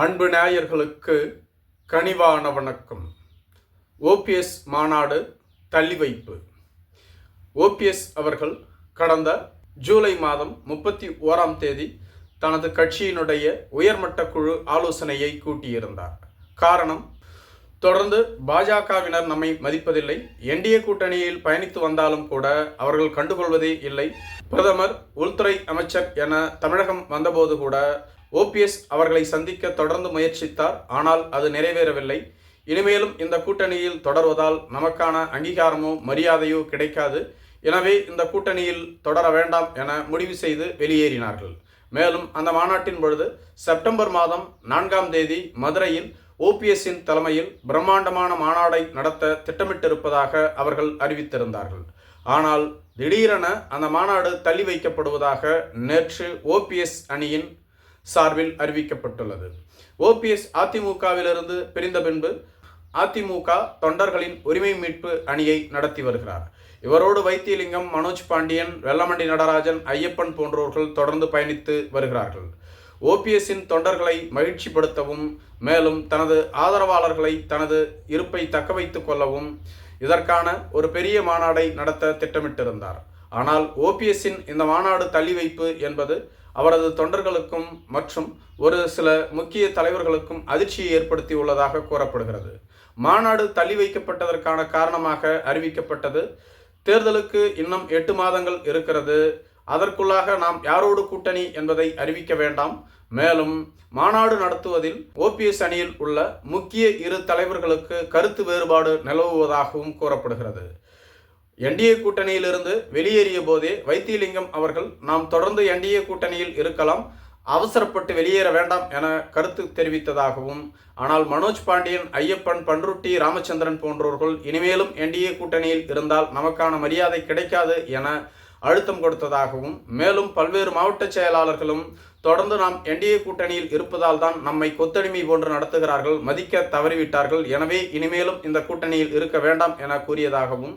அன்பு நேயர்களுக்கு கனிவான வணக்கம். ஓபிஎஸ் மாநாடு தள்ளி வைப்பு ஓபிஎஸ் அவர்கள் கடந்த ஜூலை மாதம் முப்பத்தி ஓராம் தேதி தனது கட்சியினுடைய உயர்மட்ட குழு ஆலோசனையை கூட்டியிருந்தார். காரணம் தொடர்ந்து பாஜகவினர் நம்மை மதிப்பதில்லை. என்டிஏ கூட்டணியில் பயணித்து வந்தாலும் கூட அவர்கள் கண்டுகொள்வதே இல்லை. பிரதமர் உள்துறை அமைச்சர் என தமிழகம் வந்தபோது கூட ஓபிஎஸ் அவர்களை சந்திக்க தொடர்ந்து முயற்சித்தார். ஆனால் அது நிறைவேறவில்லை. இனிமேலும் இந்த கூட்டணியில் தொடர்வதால் நமக்கான அங்கீகாரமோ மரியாதையோ கிடைக்காது. எனவே இந்த கூட்டணியில் தொடர வேண்டாம் என முடிவு செய்து வெளியேறினார்கள். மேலும் அந்த மாநாட்டின் பொழுது செப்டம்பர் மாதம் நான்காம் தேதி மதுரையில் ஓபிஎஸ்ஸின் தலைமையில் பிரம்மாண்டமான மாநாடை நடத்த திட்டமிட்டிருப்பதாக அவர்கள் அறிவித்திருந்தார்கள். ஆனால் திடீரென அந்த மாநாடு தள்ளி வைக்கப்படுவதாக நேற்று ஓபிஎஸ் அணியின் சார்பில் அறிவிக்கப்பட்டுள்ளது. ஓபிஎஸ் அதிமுகவிலிருந்து பிரிந்த பின்பு அதிமுக தொண்டர்களின் உரிமை மீட்பு அணியை நடத்தி வருகிறார். இவரோடு வைத்தியலிங்கம் மனோஜ் பாண்டியன் வெள்ளமண்டி நடராஜன் ஐயப்பன் போன்றோர்கள் தொடர்ந்து பயணித்து வருகிறார்கள். ஓபிஎஸ்ஸின் தொண்டர்களை மகிழ்ச்சிப்படுத்தவும் மேலும் தனது ஆதரவாளர்களை தனது இருப்பை தக்க வைத்துக் கொள்ளவும் இதற்கான ஒரு பெரிய மாநாடை நடத்த திட்டமிட்டிருந்தார். ஆனால் ஓபிஎஸ்ஸின் இந்த மாநாடு தள்ளி வைப்பு என்பது அவரது தொண்டர்களுக்கும் மற்றும் ஒரு சில முக்கிய தலைவர்களுக்கும் அதிர்ச்சியை ஏற்படுத்தியுள்ளதாக கூறப்படுகிறது. மாநாடு தள்ளி வைக்கப்பட்டதற்கான காரணமாக அறிவிக்கப்பட்டது. தேர்தலுக்கு இன்னும் எட்டு மாதங்கள் இருக்கிறது. அதற்குள்ளாக நாம் யாரோடு கூட்டணி என்பதை அறிவிக்க வேண்டாம். மேலும் மாநாடு நடத்துவதில் ஓபிஎஸ் அணியில் உள்ள முக்கிய இரு தலைவர்களுக்கு கருத்து வேறுபாடு நிலவுவதாகவும் கூறப்படுகிறது. என்டிஏ கூட்டணியிலிருந்து வெளியேறிய போதே வைத்தியலிங்கம் அவர்கள் நாம் தொடர்ந்து என்டிஏ கூட்டணியில் இருக்கலாம் அவசரப்பட்டு வெளியேற வேண்டாம் என கருத்து தெரிவித்ததாகவும் ஆனால் மனோஜ் பாண்டியன் ஐயப்பன் பன்ருட்டி ராமச்சந்திரன் போன்றோர்கள் இனிமேலும் என்டிஏ கூட்டணியில் இருந்தால் நமக்கான மரியாதை கிடைக்காது என அழுத்தம் கொடுத்ததாகவும் மேலும் பல்வேறு மாவட்ட செயலாளர்களும் தொடர்ந்து நாம் என்டிஏ கூட்டணியில் இருப்பதால் தான் நம்மை கொத்தடிமை போன்று நடத்துகிறார்கள் மதிக்க தவறிவிட்டார்கள் எனவே இனிமேலும் இந்த கூட்டணியில் இருக்க வேண்டாம் என கூறியதாகவும்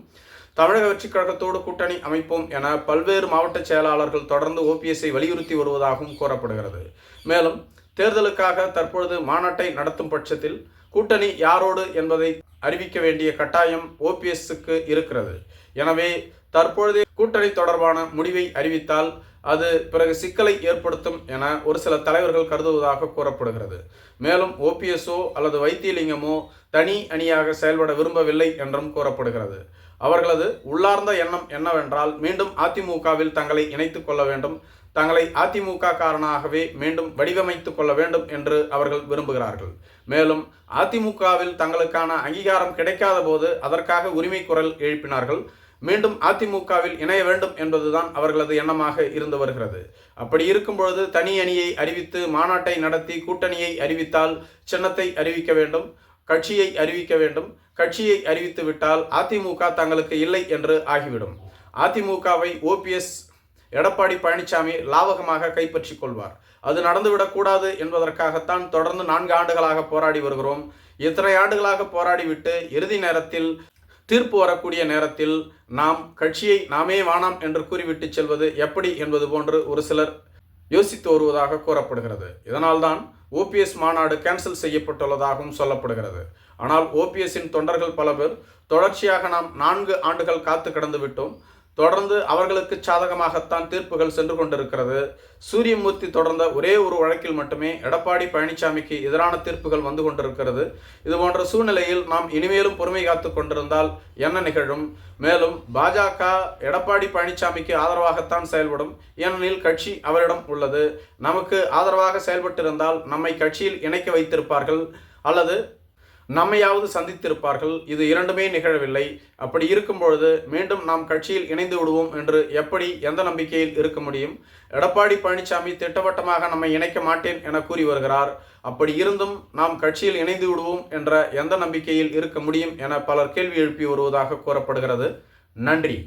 தமிழக வெற்றிக் கழகத்தோடு கூட்டணி அமைப்போம் என பல்வேறு மாவட்ட செயலாளர்கள் தொடர்ந்து ஓபிஎஸ்ஐ வலியுறுத்தி வருவதாகவும் கூறப்படுகிறது. மேலும் தேர்தலுக்காக தற்பொழுது மாநாட்டை நடத்தும் பட்சத்தில் கூட்டணி யாரோடு என்பதை அறிவிக்க வேண்டிய கட்டாயம் ஓபிஎஸ்க்கு இருக்கிறது. எனவே தற்பொழுதே கூட்டணி தொடர்பான முடிவை அறிவித்தால் அது பிறகு சிக்கலை ஏற்படுத்தும் என ஒரு சில தலைவர்கள் கருதுவதாக கூறப்படுகிறது. மேலும் ஓபிஎஸ்ஓ அல்லது வைத்தியலிங்கமோ தனி அணியாக செயல்பட விரும்பவில்லை என்றும் கூறப்படுகிறது. அவர்களது உள்ளார்ந்த எண்ணம் என்னவென்றால் மீண்டும் அதிமுகவில் தங்களை இணைத்துக் கொள்ள வேண்டும். தங்களை அதிமுக காரணாகவே மீண்டும் வடிவமைத்துக் கொள்ள வேண்டும் என்று அவர்கள் விரும்புகிறார்கள். மேலும் அதிமுகவில் தங்களுக்கான அங்கீகாரம் கிடைக்காத போது அதற்காக உரிமை குரல் எழுப்பினார்கள். மீண்டும் அதிமுகவில் இணைய வேண்டும் என்பதுதான் அவர்களது எண்ணமாக இருந்து வருகிறது. அப்படி இருக்கும் பொழுது தனி அணியை அறிவித்து மாநாட்டை நடத்தி கூட்டணியை அறிவித்தால் சின்னத்தை அறிவிக்க வேண்டும். கட்சியை அறிவிக்க வேண்டும். கட்சியை அறிவித்து விட்டால் அதிமுக தங்களுக்கு இல்லை என்று ஆகிவிடும். அதிமுகவை ஓபிஎஸ் எடப்பாடி பழனிசாமி லாவகமாக கைப்பற்றிக் கொள்வார். அது நடந்துவிடக்கூடாது என்பதற்காகத்தான் தொடர்ந்து நான்கு ஆண்டுகளாக போராடி வருகிறோம். இத்தனை ஆண்டுகளாக போராடிவிட்டு இறுதி நேரத்தில் தீர்ப்பு வரக்கூடிய நேரத்தில் நாம் கட்சியை நாமே வானாம் என்று கூறிவிட்டு செல்வது எப்படி என்பது போன்று ஒரு சிலர் யோசித்து வருவதாக கூறப்படுகிறது. இதனால்தான் ஓபிஎஸ் மாநாடு கேன்சல் செய்யப்பட்டுள்ளதாகவும் சொல்லப்படுகிறது. ஆனால் ஓபிஎஸ்ஸின் தொண்டர்கள் பல பேர் தொடர்ச்சியாக நாம் நான்கு ஆண்டுகள் காத்து கடந்து விட்டோம். தொடர்ந்து அவர்களுக்கு சாதகமாகத்தான் தீர்ப்புகள் சென்று கொண்டிருக்கிறது. சூரியமூர்த்தி தொடர்ந்த ஒரே ஒரு வழக்கில் மட்டுமே எடப்பாடி பழனிசாமிக்கு எதிரான தீர்ப்புகள் வந்து கொண்டிருக்கிறது. இது போன்ற சூழ்நிலையில் நாம் இனிமேலும் பொறுமை காத்து கொண்டிருந்தால் என்ன நிகழும்? மேலும் பாஜக எடப்பாடி பழனிசாமிக்கு ஆதரவாகத்தான் செயல்படும். ஏனெனில் கட்சி அவரிடம் உள்ளது. நமக்கு ஆதரவாக செயல்பட்டிருந்தால் நம்மை கட்சியில் இணைக்க வைத்திருப்பார்கள். அல்லது நம்மையாவது சந்தித்திருப்பார்கள். இது இரண்டுமே நிகழவில்லை. அப்படி இருக்கும் பொழுது மீண்டும் நாம் கட்சியில் இணைந்து விடுவோம் என்று எப்படி எந்த நம்பிக்கையில் இருக்க முடியும்? எடப்பாடி பழனிசாமி திட்டவட்டமாக நம்மை இணைக்க மாட்டேன் என கூறி வருகிறார். அப்படி இருந்தும் நாம் கட்சியில் இணைந்து விடுவோம் என்ற எந்த நம்பிக்கையில் இருக்க முடியும் என பலர் கேள்வி எழுப்பி வருவதாக கூறப்படுகிறது. நன்றி.